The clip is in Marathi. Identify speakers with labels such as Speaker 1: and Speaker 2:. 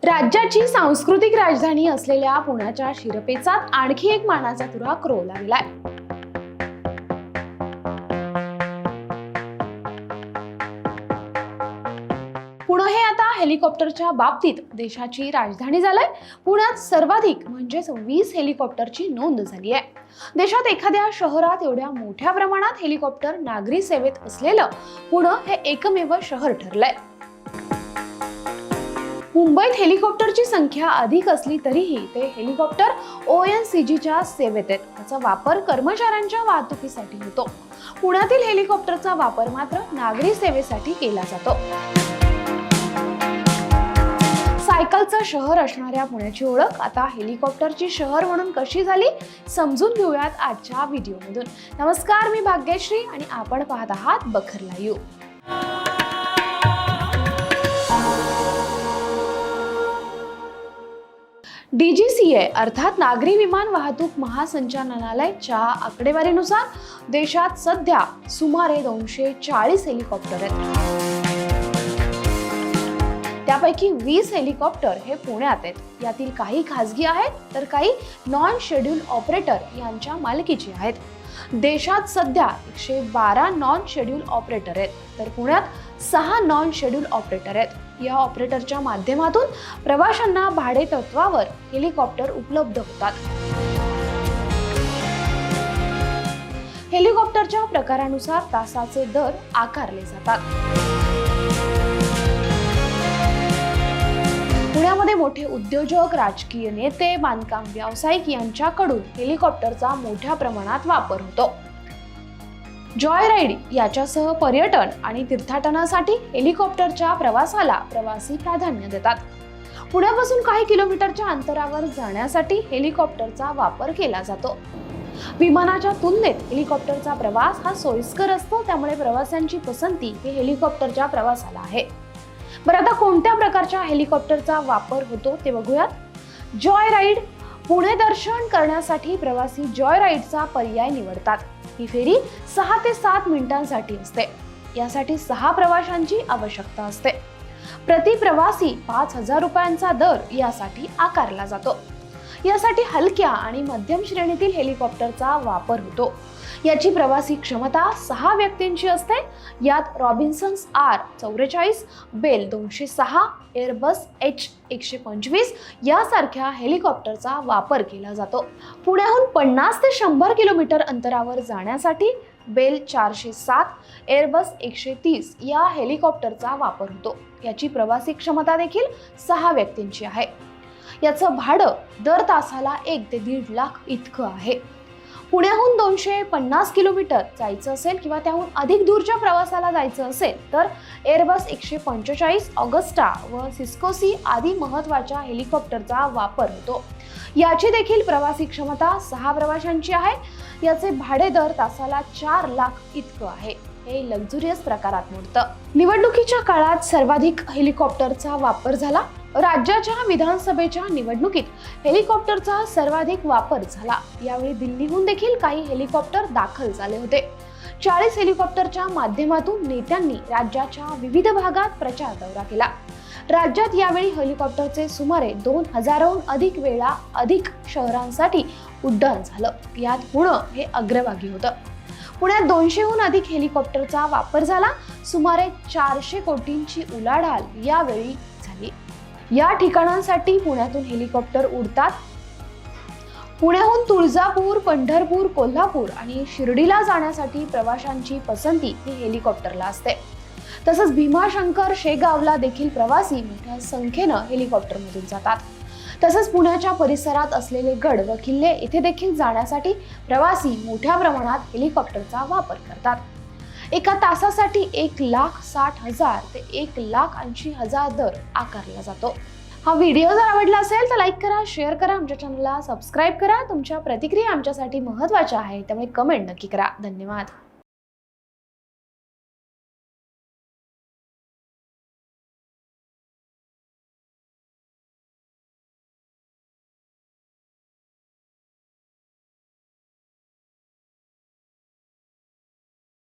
Speaker 1: राज्याची सांस्कृतिक राजधानी असलेल्या पुण्याच्या शिरपेचात आणखी एक मानाचा तुरा क्रोवला गेलाय पुणे हे आता हेलिकॉप्टरच्या बाबतीत देशाची राजधानी झालंय. पुण्यात सर्वाधिक म्हणजेच वीस हेलिकॉप्टरची नोंद झाली आहे. देशात एखाद्या शहरात एवढ्या मोठ्या प्रमाणात हेलिकॉप्टर नागरी सेवेत असलेलं पुणे हे एकमेव शहर ठरलंय. मुंबईत हेलिकॉप्टरची संख्या अधिक असली तरीही ते हेलिकॉप्टर ओ एन सी जीच्या सेवेत आहेत. त्याचा वापर कर्मचाऱ्यांच्या वाहतुकीसाठी होतो. पुण्यातील हेलिकॉप्टरचा वापर मात्र नागरी सेवेसाठी केला जातो. सायकलचं शहर असणाऱ्या पुण्याची ओळख आता हेलिकॉप्टरची शहर म्हणून कशी झाली समजून घेऊयात आजच्या व्हिडिओमधून. नमस्कार मी भाग्यश्री आणि आपण पाहत आहात बखर लाईव्ह. डीजीसीए अर्थात नागरी विमान वाहतूक महासंचालनालयाच्या आकडेवारीनुसार देशात सध्या सुमारे दोनशे चाळीस हेलिकॉप्टर आहेत. त्यापैकी वीस हेलिकॉप्टर हे पुण्यात आहेत. यातील काही खासगी आहेत तर काही नॉन शेड्यूल ऑपरेटर यांच्या मालकीचे आहेत. देशात सध्या एकशे बारा नॉन शेड्यूल ऑपरेटर आहेत तर पुण्यात सहा नॉन शेड्यूल ऑपरेटर आहेत. या ऑपरेटरच्या माध्यमातून प्रवाशांना भाडे तत्वावर हेलिकॉप्टर उपलब्ध होतात. हेलिकॉप्टरच्या प्रकारानुसार तासाचे दर आकारले जातात. पुण्यामध्ये मोठे उद्योजक राजकीय नेते बांधकाम व्यावसायिक यांच्याकडून हेलिकॉप्टरचा मोठ्या प्रमाणात वापर होतो. जॉय राईड याच्यासह पर्यटन आणि तीर्थाटनासाठी हेलिकॉप्टरच्या प्रवासाला प्रवासी प्राधान्य देतात. पुण्यापासून काही किलोमीटरच्या अंतरावर जाण्यासाठी हेलिकॉप्टरचा वापर केला जातो. विमानाच्या तुलनेत हेलिकॉप्टरचा प्रवास हा सोयीस्कर असतो त्यामुळे प्रवाशांची पसंती ही हेलिकॉप्टरच्या प्रवासाला आहे. बरं आता कोणत्या प्रकारच्या हेलिकॉप्टरचा वापर होतो ते बघूयात. जॉय राईड पुणे दर्शन करण्यासाठी प्रवासी जॉय राईडचा पर्याय निवडतात. ही फेरी सहा ते सात मिनिटांसाठी असते. यासाठी सहा प्रवाशांची आवश्यकता असते. प्रति प्रवासी पाच हजार रुपयांचा दर यासाठी आकारला जातो. यासाठी हलक्या आणि मध्यम श्रेणीतील हेलिकॉप्टरचा वापर होतो. याची प्रवासी क्षमता सहा व्यक्तींची असते. यात रॉबिन्सन्स आर चौवेचाळीस बेल दोनशे सहा एअरबस एच एकशे पंचवीस यासारख्या हेलिकॉप्टरचा वापर केला जातो. पुण्याहून पन्नास ते शंभर किलोमीटर अंतरावर जाण्यासाठी बेल चारशे सात एअरबस एकशे तीस या हेलिकॉप्टरचा वापर होतो. याची प्रवासी क्षमता देखील सहा व्यक्तींची आहे. याचं भाडं दर तासाला एक ते दीड लाख इतकं आहे. पुण्याहून दोनशे पन्नास किलोमीटर जायचं असेल किंवा त्याहून अधिक दूरच्या प्रवासाला जायचं असेल तर एअरबस एकशे पंचेचाळीस ऑगस्टा व सिस्कोसी आदी महत्त्वाच्या हेलिकॉप्टरचा वापर होतो. याची देखील प्रवासी क्षमता सहा प्रवाशांची आहे. याचे भाडे दर तासाला चार लाख इतकं आहे. हे लक्झुरियस प्रकारात मोडतं. निवडणुकीच्या काळात सर्वाधिक हेलिकॉप्टरचा वापर झाला. राज्याच्या विधानसभेच्या निवडणुकीत हेलिकॉप्टरचा सर्वाधिक वापर झाला. यावेळी दिल्लीहून देखील काही हेलिकॉप्टर दाखल झाले होते. चाळीस हेलिकॉप्टरच्या माध्यमातून नेत्यांनी राज्याच्या विविध भागात प्रचार दौरा केला. राज्यात यावेळी हेलिकॉप्टरचे सुमारे दोन हजारहून अधिक वेळा अधिक शहरांसाठी उड्डाण झालं. यात पुणे हे अग्रभागी होतं. पुण्यात दोनशेहून अधिक हेलिकॉप्टरचा वापर झाला. सुमारे चारशे कोटींची उलाढाल यावेळी झाली. या ठिकाणांसाठी पुण्यातून हेलिकॉप्टर उडतात. पुण्याहून तुळजापूर पंढरपूर कोल्हापूर आणि शिर्डीला जाण्यासाठी प्रवाशांची पसंती ही हेलिकॉप्टरला असते. तसंच भीमाशंकर शेगावला देखील प्रवासी मोठ्या संख्येनं हेलिकॉप्टरमधून जातात. तसंच पुण्याच्या परिसरात असलेले गड व किल्ले इथे देखील जाण्यासाठी प्रवासी मोठ्या प्रमाणात हेलिकॉप्टरचा वापर करतात. एका तासासाठी एक लाख साठ हजार ते एक लाख ऐंशी हजार दर आकारला जातो. हा व्हिडिओ जर आवडला असेल तर लाईक करा शेअर करा आमच्या चॅनलला सबस्क्राईब करा. तुमच्या प्रतिक्रिया आमच्यासाठी महत्त्वाच्या आहे त्यामुळे कमेंट नक्की करा. धन्यवाद.